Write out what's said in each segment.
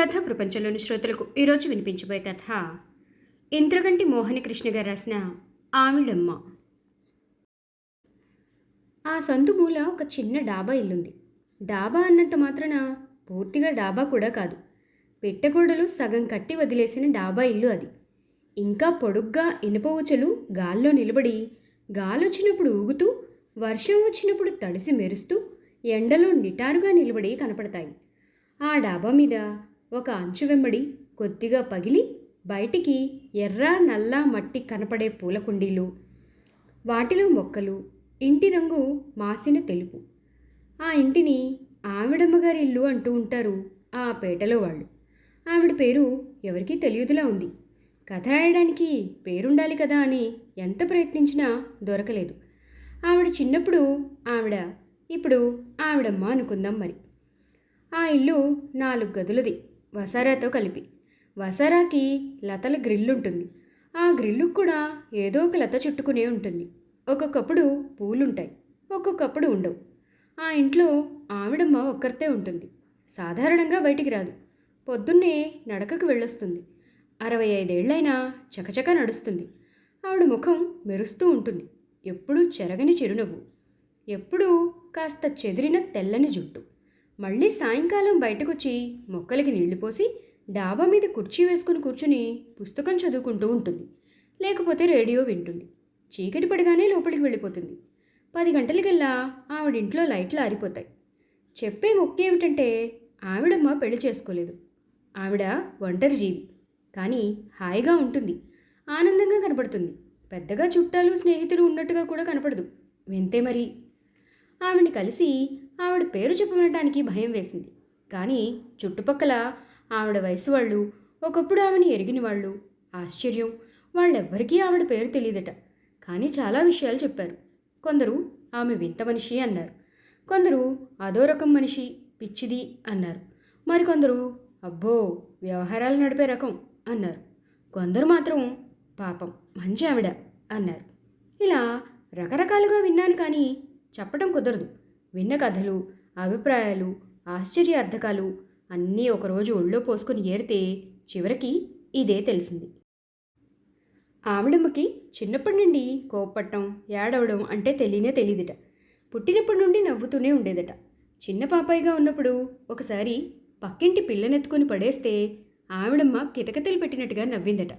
కథ ప్రపంచంలోని శ్రోతలకు ఈరోజు వినిపించబోయే కథ. ఇంద్రగంటి మోహని కృష్ణ గారు రాసిన ఆవిడమ్మ. ఆ సందు మూల ఒక చిన్న డాబా ఇల్లుంది. డాబా అన్నంత మాత్రాన పూర్తిగా డాబా కూడా కాదు. పెట్టగోడలు సగం కట్టి వదిలేసిన డాబా ఇల్లు అది. ఇంకా పొడుగ్గా ఇనుప ఊచలు గాల్లో నిలబడి గాలొచ్చినప్పుడు ఊగుతూ వర్షం వచ్చినప్పుడు తడిసి మెరుస్తూ ఎండలో నిటారుగా నిలబడి కనపడతాయి. ఆ డాబా మీద ఒక అంచు వెంబడి కొద్దిగా పగిలి బయటికి ఎర్ర నల్ల మట్టి కనపడే పూల కుండీలు వాటిలో మొక్కలు ఇంటి రంగు మాసిన తెలుపు. ఆ ఇంటిని ఆవిడమ్మగారి ఇల్లు అంటూ ఉంటారు ఆ పేటలో వాళ్ళు. ఆవిడ పేరు ఎవరికీ తెలియదులా ఉంది. కథ రాయడానికి పేరుండాలి కదా అని ఎంత ప్రయత్నించినా దొరకలేదు. ఆవిడ చిన్నప్పుడు ఆవిడ ఇప్పుడు ఆవిడమ్మ అనుకుందాం మరి. ఆ ఇల్లు నాలుగు గదులది. వసారాతో కలిపి. వసారాకి లతల గ్రిల్ ఉంటుంది ఆ గ్రిల్లుకు కూడా ఏదో ఒక లత చుట్టుకునే ఉంటుంది. ఒక్కొక్కప్పుడు పూలుంటాయి. ఒక్కొక్కప్పుడు ఉండవు. ఆ ఇంట్లో ఆవిడమ్మ ఒక్కరితే ఉంటుంది. సాధారణంగా బయటికి రాదు. పొద్దున్నే నడకకు వెళ్ళొస్తుంది. అరవై ఐదేళ్ళైనా చకచక నడుస్తుంది. ఆవిడ ముఖం మెరుస్తూ ఉంటుంది. ఎప్పుడూ చెరగని చిరునవ్వు. ఎప్పుడూ కాస్త చెదిరిన తెల్లని జుట్టు. మళ్ళీ సాయంకాలం బయటకొచ్చి మొక్కలకి నీళ్ళు పోసి డాబా మీద కుర్చీ వేసుకుని కూర్చుని పుస్తకం చదువుకుంటూ ఉంటుంది. లేకపోతే రేడియో వింటుంది. చీకటి పడగానే లోపలికి వెళ్ళిపోతుంది. పది గంటలకల్లా ఆవిడింట్లో లైట్లు ఆరిపోతాయి. చెప్పే మొక్క ఏమిటంటే ఆవిడమ్మ పెళ్ళి చేసుకోలేదు. ఆవిడ ఒంటరి జీవి. కానీ హాయిగా ఉంటుంది. ఆనందంగా కనపడుతుంది. పెద్దగా చుట్టాలు స్నేహితులు ఉన్నట్టుగా కూడా కనపడదు. వింతే మరి? ఆవిడని కలిసి ఆవిడ పేరు చెప్పమనటానికి భయం వేసింది. కానీ చుట్టుపక్కల ఆవిడ వయసు వాళ్ళు ఒకప్పుడు ఆమెను ఎరిగిన వాళ్ళు ఆశ్చర్యం. వాళ్ళెవ్వరికీ ఆవిడ పేరు తెలియదట కానీ చాలా విషయాలు చెప్పారు. కొందరు ఆమె వింత మనిషి అన్నారు. కొందరు అదో రకం మనిషి పిచ్చిది అన్నారు. మరికొందరు అబ్బో వ్యవహారాలు నడిపే రకం అన్నారు. కొందరు మాత్రం పాపం మంచి ఆవిడ అన్నారు. ఇలా రకరకాలుగా విన్నాను కానీ చెప్పడం కుదరదు. విన్న కథలు అభిప్రాయాలు ఆశ్చర్యార్థకాలు అన్నీ ఒకరోజు ఒళ్ళో పోసుకుని ఏరితే చివరికి ఇదే తెలిసింది. ఆవిడమ్మకి చిన్నప్పటి నుండి కోప్పట్టం ఏడవడం అంటే తెలియనే తెలియదట. పుట్టినప్పటి నుండి నవ్వుతూనే ఉండేదట. చిన్న పాపాయిగా ఉన్నప్పుడు ఒకసారి పక్కింటి పిల్లనెత్తుకొని పడేస్తే ఆవిడమ్మ కితకితలు పెట్టినట్టుగా నవ్విందట.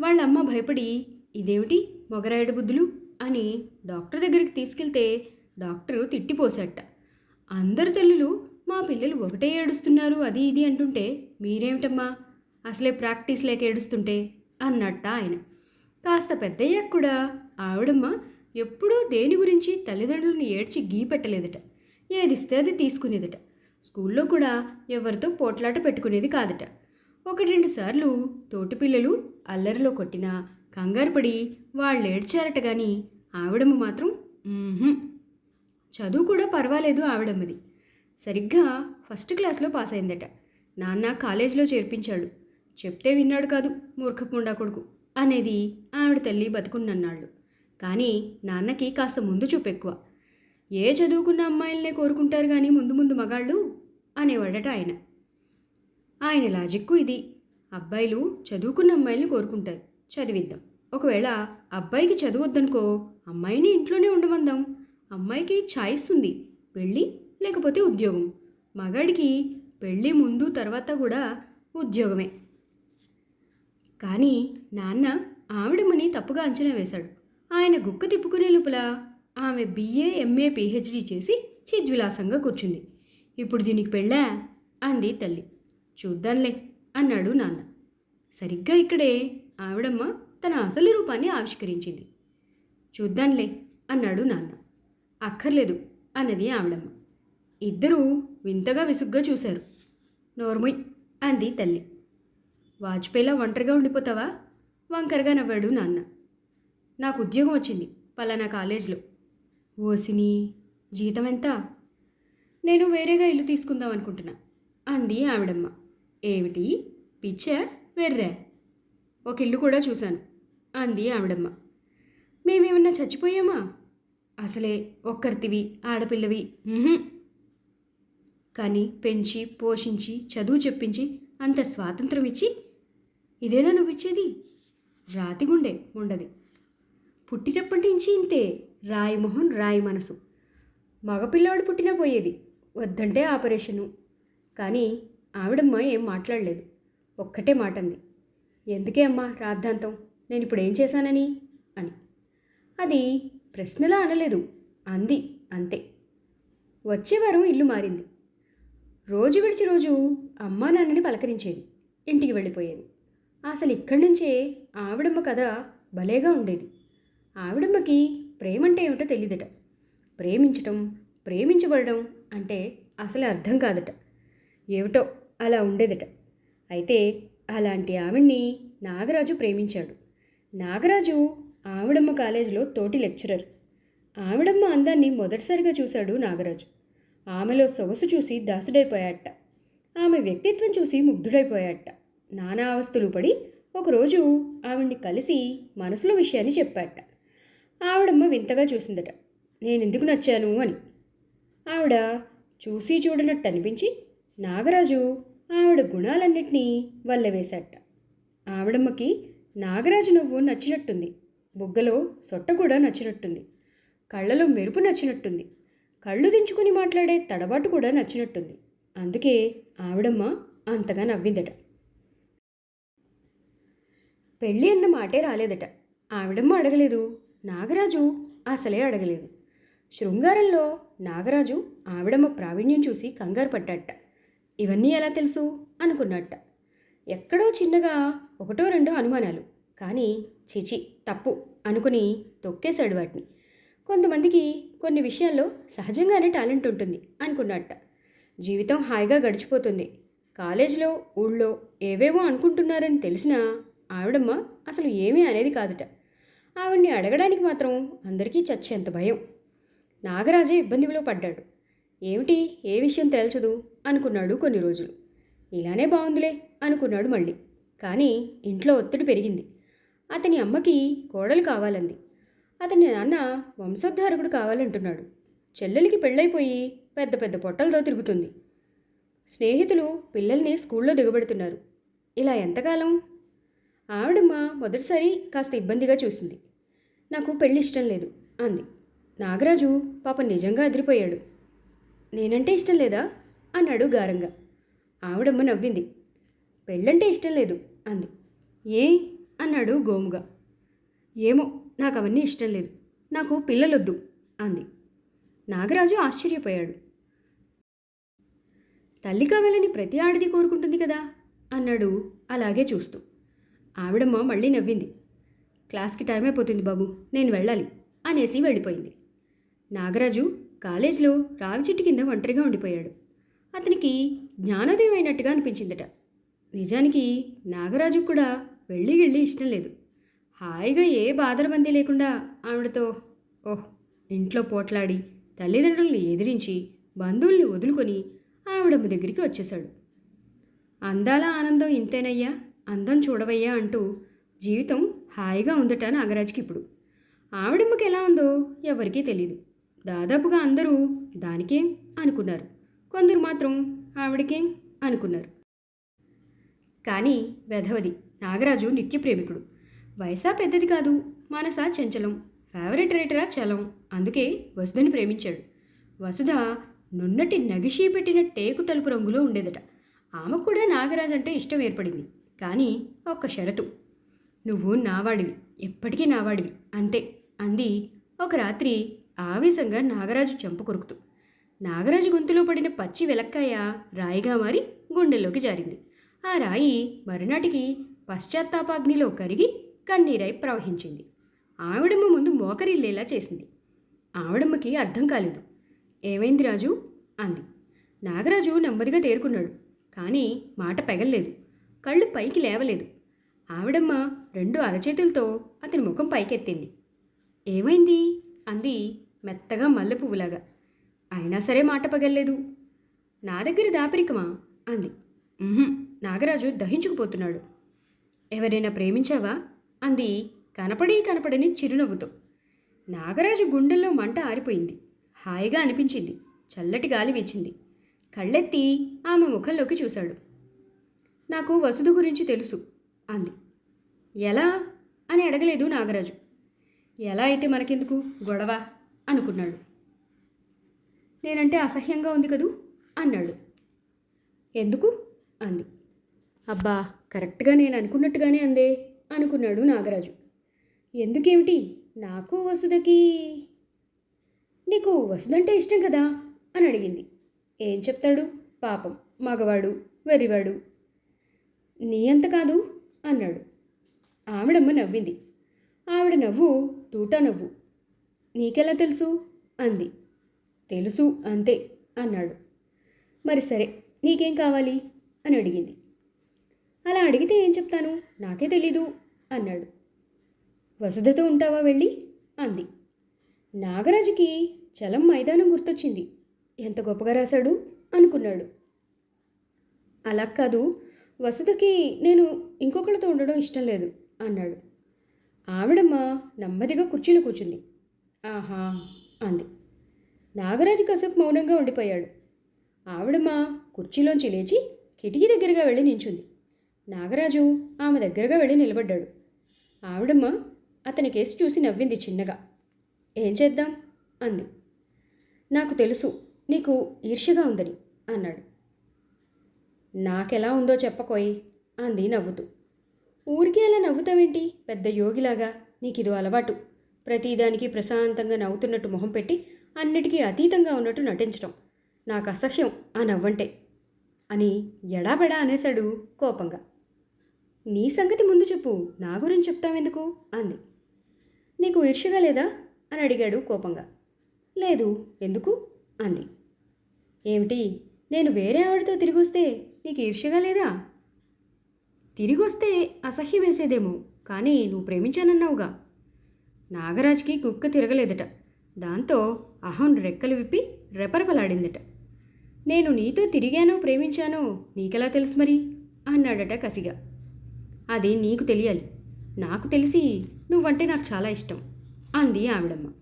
వాళ్ళమ్మ భయపడి ఇదేమిటి మొగరాయుడు బుద్ధులు? అని డాక్టర్ దగ్గరికి తీసుకెళ్తే డాక్టరు తిట్టిపోసట అందరు తల్లులు మా పిల్లలు ఒకటే ఏడుస్తున్నారు అది ఇది అంటుంటే మీరేమిటమ్మా? అసలే ప్రాక్టీస్ లేక ఏడుస్తుంటే? అన్నట్ట ఆయన. కాస్త పెద్దయ్యాక కూడా ఆవిడమ్మ ఎప్పుడూ దేని గురించి తల్లిదండ్రులను ఏడ్చి గీ పెట్టలేదట. ఏదిస్తే అది తీసుకునేదట. స్కూల్లో కూడా ఎవరితో పోట్లాట పెట్టుకునేది కాదట. ఒకటి రెండు సార్లు తోటి పిల్లలు అల్లరిలో కొట్టినా కంగారు పడి వాళ్ళు ఏడ్చారట కానీ ఆవిడమ్మ మాత్రం చదువు కూడా పర్వాలేదు ఆవిడమ్మది. సరిగ్గా ఫస్ట్ క్లాస్లో పాస్ అయిందట నాన్న కాలేజీలో చేర్పించాడు. చెప్తే విన్నాడు కాదు మూర్ఖపుండా కొడుకు అనేది ఆవిడ తల్లి బతుకున్నన్నాళ్ళు. కానీ నాన్నకి కాస్త ముందు చూపు ఎక్కువ ఏ చదువుకున్న అమ్మాయిలనే కోరుకుంటారు కానీ ముందు ముందు మగాళ్ళు? అనేవాడట ఆయన. ఆయన లాజిక్కు ఇది. అబ్బాయిలు చదువుకున్న అమ్మాయిల్ని కోరుకుంటారు. చదివిద్దాం. ఒకవేళ అబ్బాయికి చదువు వద్దనుకో అమ్మాయిని ఇంట్లోనే ఉండమందాం. అమ్మాయికి ఛాయిస్ ఉంది పెళ్ళి లేకపోతే ఉద్యోగం. మగాడికి పెళ్ళి ముందు తర్వాత కూడా ఉద్యోగమే. కానీ నాన్న ఆవిడమ్మని తప్పుగా అంచనా వేశాడు. ఆయన గుక్క తిప్పుకునే లోపల ఆమె బిఏ ఎంఏ పిహెచ్డి చేసి చిద్విలాసంగా కూర్చుంది. ఇప్పుడు దీనికి పెళ్ళా? అంది తల్లి. చూద్దాంలే అన్నాడు నాన్న. సరిగ్గా ఇక్కడే ఆవిడమ్మ తన అసలు రూపాన్ని ఆవిష్కరించింది. చూద్దాంలే అన్నాడు నాన్న. అక్కర్లేదు అన్నది ఆవిడమ్మ. ఇద్దరూ వింతగా విసుగ్గా చూశారు. నోర్ముయ్ అంది తల్లి. వాజ్పేయిలా ఒంటరిగా ఉండిపోతావా? వంకరగా నవ్వాడు నాన్న. నాకు ఉద్యోగం వచ్చింది పలానా కాలేజీలో. ఓసిని జీతం ఎంత? నేను వేరేగా ఇల్లు తీసుకుందాం అనుకుంటున్నా అంది ఆవిడమ్మ. ఏమిటి? పిచ్చా? వెర్రా? ఒక ఇల్లు కూడా చూశాను అంది ఆవిడమ్మ. మేమేమన్నా చచ్చిపోయామా? అసలే ఒక్కరితివి ఆడపిల్లవి. కానీ పెంచి పోషించి చదువు చెప్పించి అంత స్వాతంత్రం ఇచ్చి ఇదేనా నువ్విచ్చేది? రాతి గుండె ఉండది. పుట్టినప్పటి నుంచి ఇంతే రాయి మొహం రాయి మనసు. మగపిల్లవాడు పుట్టినా పోయేది వద్దంటే ఆపరేషను. కానీ ఆవిడమ్మ ఏం మాట్లాడలేదు ఒక్కటే మాట అంది ఎందుకే అమ్మా రాద్ధాంతం? నేను ఇప్పుడు ఏం చేశానని? అని. అది ప్రశ్నలా అనలేదు. అంది. అంతే. వచ్చే వారం ఇల్లు మారింది. రోజు విడిచి రోజు అమ్మా నాన్నని పలకరించేది. ఇంటికి వెళ్ళిపోయేది. అసలు ఇక్కడి నుంచే ఆవిడమ్మ కథ భలేగా ఉండేది. ఆవిడమ్మకి ప్రేమంటే ఏమిటో తెలియదట ప్రేమించటం ప్రేమించబడడం అంటే అసలు అర్థం కాదట. ఏమిటో అలా ఉండేదట. అయితే అలాంటి ఆవిడ్ని నాగరాజు ప్రేమించాడు. నాగరాజు ఆవిడమ్మ కాలేజీలో తోటి లెక్చరర్. ఆవిడమ్మ అందాన్ని మొదటిసారిగా చూశాడు నాగరాజు. ఆమెలో సొగసు చూసి దాసుడైపోయాట. ఆమె వ్యక్తిత్వం చూసి ముగ్ధుడైపోయాట. నానా అవస్థలు పడి ఒకరోజు ఆవిడ్ని కలిసి మనసులో విషయాన్ని చెప్పాట. ఆవిడమ్మ వింతగా చూసిందట. నేను ఎందుకు నచ్చాను? అని. ఆవిడ చూసి చూడనట్టు అనిపించి నాగరాజు ఆవిడ గుణాలన్నిటినీ వల్లవేశాట. ఆవిడమ్మకి నాగరాజు నువ్వు నచ్చినట్టుంది. బుగ్గలో సొట్ట కూడా నచ్చినట్టుంది. కళ్ళలో మెరుపు నచ్చినట్టుంది. కళ్ళు దించుకుని మాట్లాడే తడబాటు కూడా నచ్చినట్టుంది. అందుకే ఆవిడమ్మ అంతగా నవ్విందట. పెళ్ళి అన్న మాటే రాలేదట. ఆవిడమ్మ అడగలేదు. నాగరాజు అసలే అడగలేదు. శృంగారంలో నాగరాజు ఆవిడమ్మ ప్రావీణ్యం చూసి కంగారు పడ్డట. ఇవన్నీ ఎలా తెలుసు అనుకున్నట్ట ఎక్కడో చిన్నగా ఒకటో రెండో అనుమానాలు. కానీ చిచి తప్పు అనుకుని తొక్కేశాడు వాటిని. కొంతమందికి కొన్ని విషయాల్లో సహజంగానే టాలెంట్ ఉంటుంది అనుకున్నట్ట. జీవితం హాయిగా గడిచిపోతుంది. కాలేజీలో ఊళ్ళో ఏవేవో అనుకుంటున్నారని తెలిసినా ఆవిడమ్మ అసలు ఏమీ అనేది కాదట. ఆవిడ్ని అడగడానికి మాత్రం అందరికీ చచ్చేంత భయం. నాగరాజే ఇబ్బందిలో పడ్డాడు. ఏమిటి ఏ విషయం తేల్చదు అనుకున్నాడు కొన్ని రోజులు. ఇలానే బాగుందిలే అనుకున్నాడు మళ్ళీ. కానీ ఇంట్లో ఒత్తిడి పెరిగింది. అతని అమ్మకి కోడలు కావాలంది. అతని నాన్న వంశోద్ధారకుడు కావాలంటున్నాడు. చెల్లెలికి పెళ్ళైపోయి పెద్ద పెద్ద పొట్టలతో తిరుగుతుంది. స్నేహితులు పిల్లల్ని స్కూల్లో దిగబెడుతున్నారు. ఇలా ఎంతకాలం? ఆవిడమ్మ మొదటిసారి కాస్త ఇబ్బందిగా చూసింది. నాకు పెళ్ళి ఇష్టం లేదు అంది. నాగరాజు పాప నిజంగా అదిరిపోయాడు. నేనంటే ఇష్టం లేదా? అన్నాడు గారంగా. ఆవిడమ్మ నవ్వింది. పెళ్ళంటే ఇష్టం లేదు అంది. ఏ? అన్నాడు గోముగా. ఏమో నాకు అవన్నీ ఇష్టం లేదు. నాకు పిల్లలొద్దు అంది. నాగరాజు ఆశ్చర్యపోయాడు. తల్లి కావాలని ప్రతి ఆడది కోరుకుంటుంది కదా అన్నాడు అలాగే చూస్తూ. ఆవిడమ్మ మళ్ళీ నవ్వింది. క్లాస్కి టైం అయిపోతుంది బాబు నేను వెళ్ళాలి అనేసి వెళ్ళిపోయింది. నాగరాజు కాలేజీలో రావి చెట్టు కింద ఒంటరిగా ఉండిపోయాడు. అతనికి జ్ఞానోదయం అయినట్టుగా అనిపించిందట. నిజానికి నాగరాజు కూడా వెళ్ళి వెళ్ళి ఇష్టం లేదు. హాయిగా ఏ బాధరబందీ లేకుండా ఆవిడతో ఓహ్ ఇంట్లో పోట్లాడి తల్లిదండ్రులను ఎదిరించి బంధువుల్ని వదులుకొని ఆవిడమ్మ దగ్గరికి వచ్చేశాడు. అందాల ఆనందం ఇంతేనయ్యా అందం చూడవయ్యా అంటూ జీవితం హాయిగా ఉందట నాగరాజుకి ఇప్పుడు. ఆవిడమ్మకి ఎలా ఉందో ఎవరికీ తెలియదు దాదాపుగా అందరూ దానికేం అనుకున్నారు. కొందరు మాత్రం ఆవిడకేం అనుకున్నారు. కానీ వెధవది నాగరాజు నిత్య ప్రేమికుడు. వయసా పెద్దది కాదు మానస చెంచలం. ఫేవరెట్ రైటరా చలం. అందుకే వసుధని ప్రేమించాడు. వసుధ నున్నటి నగిషీ పెట్టిన టేకు తలుపు రంగులో ఉండేదట. ఆమెకు కూడా నాగరాజు అంటే ఇష్టం ఏర్పడింది. కానీ ఒక్క షరతు. నువ్వు నావాడివి ఎప్పటికీ నావాడివి అంతే అంది ఒక రాత్రి ఆవేశంగా నాగరాజు చెంప కొరుకుతూ. నాగరాజు గొంతులో పడిన పచ్చి వెలక్కాయ రాయిగా మారి గుండెల్లోకి జారింది. ఆ రాయి మరునాటికి పశ్చాత్తాపాగ్నిలో కరిగి కన్నీరై ప్రవహించింది. ఆవిడమ్మ ముందు మోకరిల్లేలా చేసింది. ఆవిడమ్మకి అర్థం కాలేదు. ఏమైంది రాజు? అంది. నాగరాజు నెమ్మదిగా తేరుకున్నాడు. కానీ మాట పెగల్లేదు. కళ్ళు పైకి లేవలేదు. ఆవిడమ్మ రెండు అరచేతులతో అతని ముఖం పైకెత్తింది. ఏమైంది? అంది మెత్తగా మల్లె పువ్వులాగా అయినా సరే మాట పగల్లేదు. నా దగ్గర దాపరికమా? అంది. నాగరాజు దహించుకుపోతున్నాడు. ఎవరైనా ప్రేమించావా? అంది. కనపడి కనపడని చిరునవ్వుతో. నాగరాజు గుండెల్లో మంట ఆరిపోయింది. హాయిగా అనిపించింది. చల్లటి గాలి వీచింది. కళ్ళెత్తి ఆమె ముఖంలోకి చూశాడు. నాకు వసుధ గురించి తెలుసు అంది. ఎలా? అని అడగలేదు నాగరాజు. ఎలా అయితే మనకెందుకు గొడవ? అనుకున్నాడు. నేనంటే అసహ్యంగా ఉంది కదూ? అన్నాడు. ఎందుకు? అంది. అబ్బా కరెక్ట్గా నేను అనుకున్నట్టుగానే అందే అనుకున్నాడు నాగరాజు. ఎందుకేమిటి? నాకు వసుదకి నీకు వసుదంటే ఇష్టం కదా? అని అడిగింది. ఏం చెప్తాడు? పాపం మగవాడు వెర్రివాడు. నీ అంత కాదు అన్నాడు. ఆవిడమ్మ నవ్వింది. ఆవిడ నవ్వు తూటా నవ్వు. నీకెలా తెలుసు? అంది. తెలుసు అంతే అన్నాడు. మరి సరే నీకేం కావాలి? అని అడిగింది. అలా అడిగితే ఏం చెప్తాను? నాకే తెలీదు అన్నాడు. వసుధతో ఉంటావా వెళ్ళి? అంది. నాగరాజుకి చలం మైదానం గుర్తొచ్చింది. ఎంత గొప్పగా రాశాడు? అనుకున్నాడు. అలా కాదు వసుధకి నేను ఇంకొకళ్ళతో ఉండడం ఇష్టం లేదు అన్నాడు. ఆవిడమ్మ నెమ్మదిగా కుర్చీలో కూర్చుంది. ఆహా అంది. నాగరాజు కసకు మౌనంగా ఉండిపోయాడు. ఆవిడమ్మ కుర్చీలోంచి లేచి కిటికీ దగ్గరగా వెళ్ళి నించుంది. నాగరాజు ఆమె దగ్గరగా వెళ్ళి నిలబడ్డాడు. ఆవిడమ్మ అతని కేసు చూసి నవ్వింది చిన్నగా. ఏం చేద్దాం? అంది. నాకు తెలుసు నీకు ఈర్ష్యగా ఉందని అన్నాడు. నాకెలా ఉందో చెప్పకోయి అంది నవ్వుతూ. ఊరికే అలా నవ్వుతావేంటి? పెద్ద యోగిలాగా నీకిదో అలవాటు. ప్రతిదానికి ప్రశాంతంగా నవ్వుతున్నట్టు మొహం పెట్టి అన్నిటికీ అతీతంగా ఉన్నట్టు నటించడం నాకు అసహ్యం ఆ నవ్వంటే అని ఎడాబెడా అనేశాడు కోపంగా. నీ సంగతి ముందు చెప్పు. నా గురించి చెప్తావెందుకు? అంది. నీకు ఈర్ష్యగా లేదా? అని అడిగాడు కోపంగా. లేదు. ఎందుకు? అంది. ఏమిటి? నేను వేరే ఆవిడతో తిరిగి వస్తే నీకు ఈర్ష్యగా లేదా? తిరిగి వస్తే అసహ్యం వేసేదేమో. కానీ నువ్వు ప్రేమించానన్నావుగా. నాగరాజ్కి కుక్క తిరగలేదట. దాంతో అహం రెక్కలు విప్పి రెపరెపలాడిందట. నేను నీతో తిరిగానో ప్రేమించానో నీకెలా తెలుసు మరి? అన్నాడట కసిగా. అది నీకు తెలియాలి. నాకు తెలిసి నువ్వంటే నాకు చాలా ఇష్టం అంది ఆవిడమ్మ.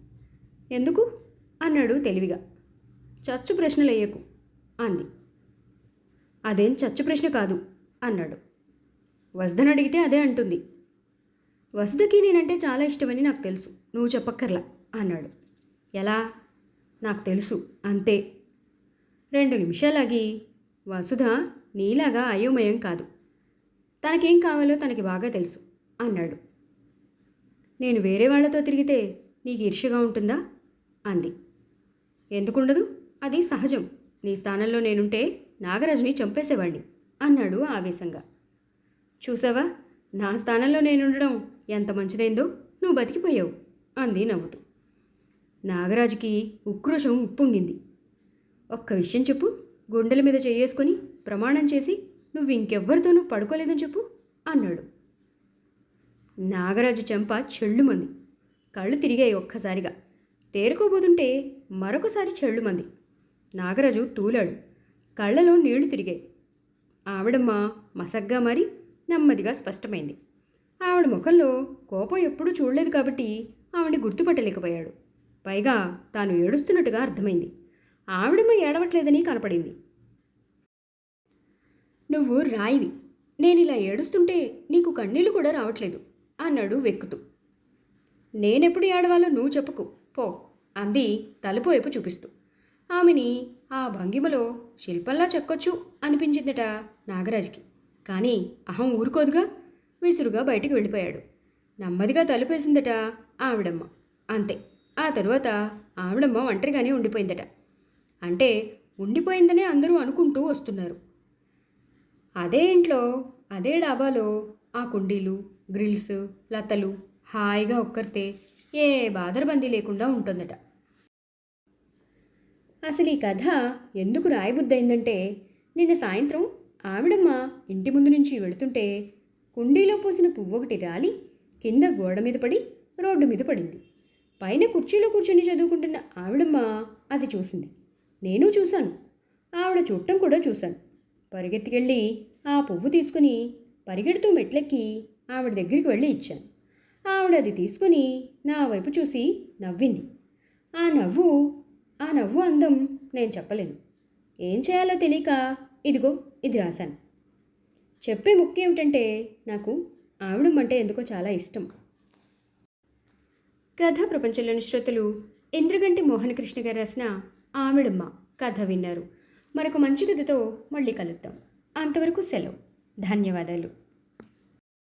ఎందుకు? అన్నాడు తెలివిగా. చచ్చు ప్రశ్నలు వేయకు అంది. అదేం చచ్చు ప్రశ్న కాదు అన్నాడు. వసుధని అడిగితే అదే అంటుంది. వసుధకి నేనంటే చాలా ఇష్టమని నాకు తెలుసు. నువ్వు చెప్పక్కర్లా అన్నాడు. ఎలా? నాకు తెలుసు. అంతే. రెండు నిమిషాలాగి వసుధ నీలాగా అయోమయం కాదు. తనకేం కావాలో తనకి బాగా తెలుసు అన్నాడు. నేను వేరే వాళ్ళతో తిరిగితే నీకు ఈర్ష్యగా ఉంటుందా? అంది. ఎందుకుండదు? అది సహజం. నీ స్థానంలో నేనుంటే నాగరాజుని చంపేసేవాడిని అన్నాడు ఆవేశంగా. చూసావా? నా స్థానంలో నేనుండడం ఎంత మంచిదైందో? నువ్వు బతికిపోయావు అంది నవ్వుతూ. నాగరాజుకి ఉక్రోషం ఉప్పొంగింది. ఒక్క విషయం చెప్పు గుండెల మీద చేయేసుకొని ప్రమాణం చేసి నువ్వు ఇంకెవ్వరితోనూ పడుకోలేదని చెప్పు అన్నాడు. నాగరాజు చెంప చెళ్ళుమంది. కళ్ళు తిరిగాయి ఒక్కసారిగా. తేరుకోబోతుంటే మరొకసారి చెళ్ళుమంది. నాగరాజు తూలాడు. కళ్ళలో నీళ్ళు తిరిగాయి. ఆవిడమ్మ మసగ్గా మారి నెమ్మదిగా స్పష్టమైంది. ఆవిడ ముఖంలో కోపం ఎప్పుడూ చూడలేదు కాబట్టి ఆవిడ గుర్తుపట్టలేకపోయాడు. పైగా తాను ఏడుస్తున్నట్టుగా అర్థమైంది. ఆవిడమ్మ ఏడవట్లేదని కనపడింది. నువ్వు రాయివి. నేను ఇలా ఏడుస్తుంటే నీకు కన్నీళ్ళు కూడా రావట్లేదు అన్నాడు వెక్కుతూ. నేనెప్పుడు ఏడవాలో నువ్వు చెప్పుకు. పో అంది తలుపు వైపు చూపిస్తూ. ఆమెని ఆ భంగిమలో శిల్పంలా చెక్కొచ్చు అనిపించిందట నాగరాజుకి. కానీ అహం ఊరుకోదుగా. విసురుగా బయటికి వెళ్ళిపోయాడు. నెమ్మదిగా తలుపేసిందట ఆవిడమ్మ. అంతే. ఆ తరువాత ఆవిడమ్మ ఒంటరిగానే ఉండిపోయిందట. అంటే ఉండిపోయిందనే అందరూ అనుకుంటూ వస్తున్నారు. అదే ఇంట్లో అదే డాబాలో ఆ కుండీలు గ్రిల్స్ లతలు హాయిగా ఒక్కరితే ఏ బాదరబందీ లేకుండా ఉంటుందట. అసలు ఈ కథ ఎందుకు రాయబుద్దయిందంటే నిన్న సాయంత్రం ఆవిడమ్మ ఇంటి ముందు నుంచి వెళుతుంటే కుండీలో పూసిన పువ్వు ఒకటి రాలి కింద గోడ మీద పడి రోడ్డు మీద పడింది. పైన కుర్చీలో కూర్చొని చదువుకుంటున్న ఆవిడమ్మ అది చూసింది. నేను చూశాను. ఆవిడ చూడటం కూడా చూశాను. పరిగెత్తికెళ్ళి ఆ పువ్వు తీసుకుని పరిగెడుతూ మెట్లెక్కి ఆవిడ దగ్గరికి వెళ్ళి ఇచ్చాను. ఆవిడ అది తీసుకుని నా వైపు చూసి నవ్వింది. ఆ నవ్వు ఆ నవ్వు అందం నేను చెప్పలేను. ఏం చేయాలో తెలియక ఇదిగో ఇది రాశాను. చెప్పే ముఖ్యం ఏమిటంటే నాకు ఆవిడమ్మ అంటే ఎందుకో చాలా ఇష్టం. కథ ప్రపంచంలోని శ్రోతలు ఇంద్రగంటి మోహనకృష్ణ గారు రాసిన ఆవిడమ్మ కథ విన్నారు. మరొక మంచి కథతో మళ్ళీ కలుద్దాం. అంతవరకు సెలవు. ధన్యవాదాలు.